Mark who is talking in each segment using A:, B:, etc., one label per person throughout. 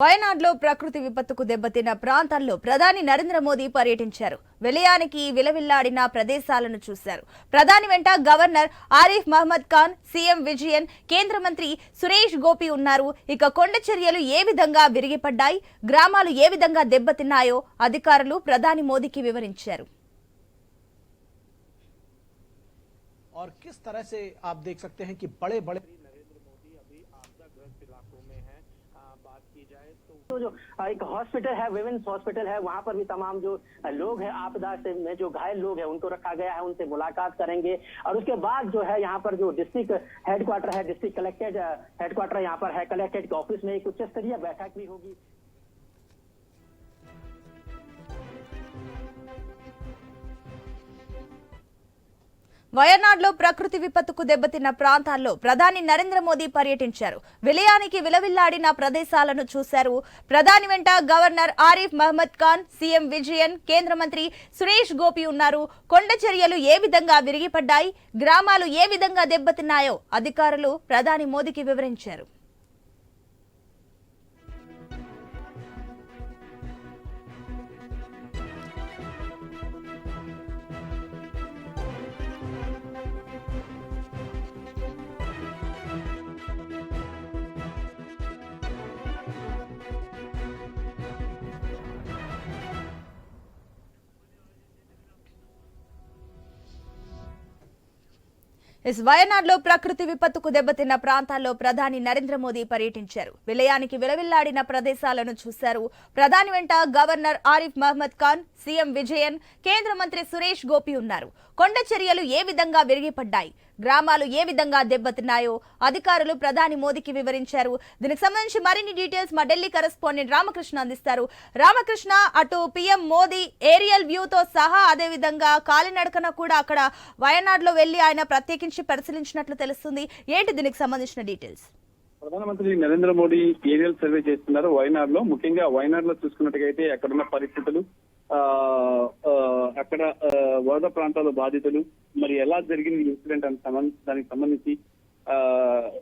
A: వయనాడ్లో ప్రకృతి విపత్తుకు దెబ్బతిన్న ప్రాంతాల్లో ప్రధాని నరేంద్ర మోదీ పర్యటించారు విలయానికి విలవిల్లాడిన ప్రదేశాలను చూశారు ప్రధాని వెంట గవర్నర్ ఆరిఫ్ మహమ్మద్ ఖాన్ సీఎం విజయన్ కేంద్ర మంత్రి సురేష్ గోపి ఉన్నారు ఇక కొండ చర్యలు ఏ విధంగా విరిగిపడ్డాయి గ్రామాలు ఏ విధంగా దెబ్బతిన్నాయో అధికారులు ప్రధాని మోదీకి వివరించారు
B: और किस तरह से आप देख सकते हैं कि बड़े बड़े
C: बात की जाए तो
D: तो जो एक हॉस्पिटल है विमेंस हॉस्पिटल है, वहाँ पर भी तमाम जो लोग हैं, आपदा से में जो घायल लोग हैं, उनको रखा गया है, उनसे मुलाकात करेंगे। और उसके बाद जो है, यहाँ पर जो डिस्ट्रिक्ट हेडक्वार्टर है डिस्ट्रिक्ट कलेक्ट्रेट हेडक्वार्टर यहाँ पर है कलेक्ट्रेट के ऑफ़िस में एक उच्च स्तरीय बैठक भी होगी।
A: వయనాడ్లో ప్రకృతి విపత్తుకు దెబ్బతిన్న ప్రాంతాల్లో ప్రధాని నరేంద్ర మోదీ పర్యటించారు. విలయానికి విలవిల్లాడిన ప్రదేశాలను చూశారు. ప్రధాని వెంట గవర్నర్ ఆరిఫ్ మహమ్మద్ ఖాన్ సీఎం విజయన్ కేంద్ర మంత్రి సురేష్ గోపి ఉన్నారు. కొండ చర్యలు ఏ విధంగా విరిగిపడ్డాయి? గ్రామాలు ఏ విధంగా దెబ్బతిన్నాయో అధికారులు ప్రధాని మోదీకి వివరించారు. ఎస్ వయనాడ్లో ప్రకృతి విపత్తుకు దెబ్బతిన్న ప్రాంతాల్లో ప్రధాని నరేంద్ర మోదీ పర్యటించారు. విలయానికి విలవిల్లాడిన ప్రదేశాలను చూశారు. ప్రధాని వెంట గవర్నర్ ఆరిఫ్ మహ్మద్ ఖాన్ సీఎం విజయన్ కేంద్ర మంత్రి సురేష్ గోపి ఉన్నారు. కొండ చర్యలు ఏ విధంగా విరిగిపడ్డాయి? గ్రామాలు ఏ విధంగా దెబ్బతిన్నాయో అధికారులు ప్రధాని మోదీకి వివరించారు. దీనికి సంబంధించి మరిన్ని డీటెయిల్స్ మా ఢిల్లీ కరెస్పాండెంట్ రామకృష్ణ అందిస్తారు. రామకృష్ణ అటు పిఎం మోదీ ఏరియల్ వ్యూతో సహా అదే విధంగా కాలినడకన కూడా అక్కడ వయనాడ్లో వెళ్ళి ఆయన ప్రత్యేకించి పరిశీలించినట్లు తెలుస్తుంది. ఏంటి దీనికి సంబంధించిన డీటెయిల్స్?
E: ప్రధానమంత్రి నరేంద్ర మోడీ ఏరియల్ సర్వే చేస్తున్నారు. వైనాడ్లో ముఖ్యంగా వయనాడ్లో చూసుకున్నట్టుగైతే అక్కడున్న పరిస్థితులు అక్కడ వరద ప్రాంతాల బాధితులు మరి ఎలా జరిగింది ఇన్సిడెంట్ అని దానికి సంబంధించి ఆ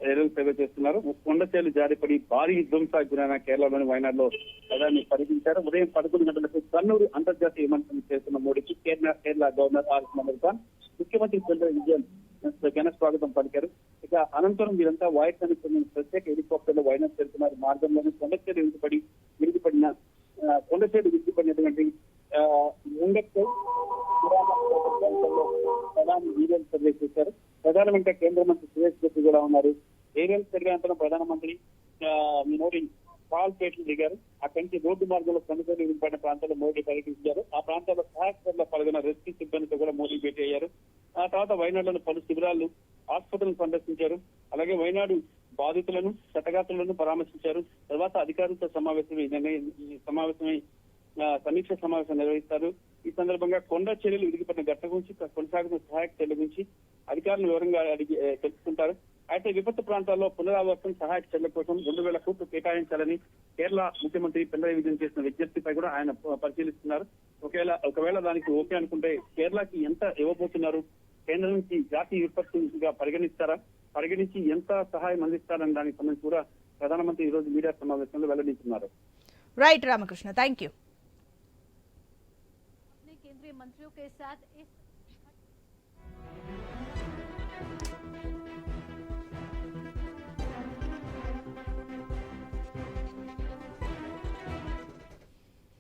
E: ఏరియల్ సర్వే చేస్తున్నారు. కొండచేలు జారిపడి భారీ విధ్వంసానికి గురైన కేరళలోని వైనాడ్ ప్రధాని పర్యటించారు. ఉదయం పదకొండు గంటలకు కన్నూరు అంతర్జాతీయ విమానం చేస్తున్న మోడీకి కేరళ కేరళ గవర్నర్ ఆర్ మహమ్మద్ ఖాన్ ముఖ్యమంత్రి పినరయి విజయన్ ఘన స్వాగతం పలికారు. ఇక అనంతరం వీరంతా వాయుకానికి చెందిన ప్రత్యేక హెలికాప్టర్లో చేరుతున్నారు మార్గంలోని కొండచేరు విరిగిపడి విరిగిపడిన ఆ, కొండచేరు విరిగిపడినటువంటి ఆ, ప్రధాని ఏరియల్ సర్వే చేశారు. ప్రధానమంత్రి కేంద్ర మంత్రి సురేష్ గోపి కూడా ఉన్నారు. ఏరియల్ సర్వే అంతరం ప్రధానమంత్రి మోడీ పాల్ పాల్పేటలు దిగారు. అక్కడి నుంచి రోడ్డు మార్గంలో కొండచేరు నింపడిన ప్రాంతాల్లో మోడీ పర్యటించారు. ఆ ప్రాంతాల్లో సహాయకర్లో పాల్గొన్న రెస్క్యూ సిబ్బందితో కూడా మోడీ భేటీ అయ్యారు. ఆ తర్వాత వైనాడులోని పలు శిబిరాలు ఆసుపత్రులను సందర్శించారు. అలాగే వైనాడు బాధితులను చట్టగాతులను పరామర్శించారు. తర్వాత అధికారులతో సమావేశమై సమావేశమై సమీక్ష సమావేశం నిర్వహిస్తారు. ఈ సందర్భంగా కొండ చర్యలు విరిగిపడిన ఘటన గురించి కొనసాగుతున్న సహాయక చర్యల గురించి అధికారులను వివరంగా అడిగి తెలుసుకుంటారు. అయితే విపత్తు ప్రాంతాల్లో పునరావాసం సహాయక చర్యల కోసం రెండు వేల కోట్లు కేటాయించాలని కేరళ ముఖ్యమంత్రి పినరయి విజయం చేసిన విజ్ఞప్తిపై కూడా ఆయన పరిశీలిస్తున్నారు. ఒకవేళ ఒకవేళ దానికి ఓకే అనుకుంటే కేరళకి ఎంత ఇవ్వబోతున్నారు? కేంద్రం నుంచి జాతీయ విపత్తుగా పరిగణిస్తారా? పరిగణించి ఎంత సహాయం అందిస్తారని దానికి సంబంధించి కూడా ప్రధానమంత్రి ఈ రోజు మీడియా సమావేశంలో వెల్లడించున్నారు
A: రైట్ రామకృష్ణ. థ్యాంక్ యూ
F: मंत्रियों के साथ इस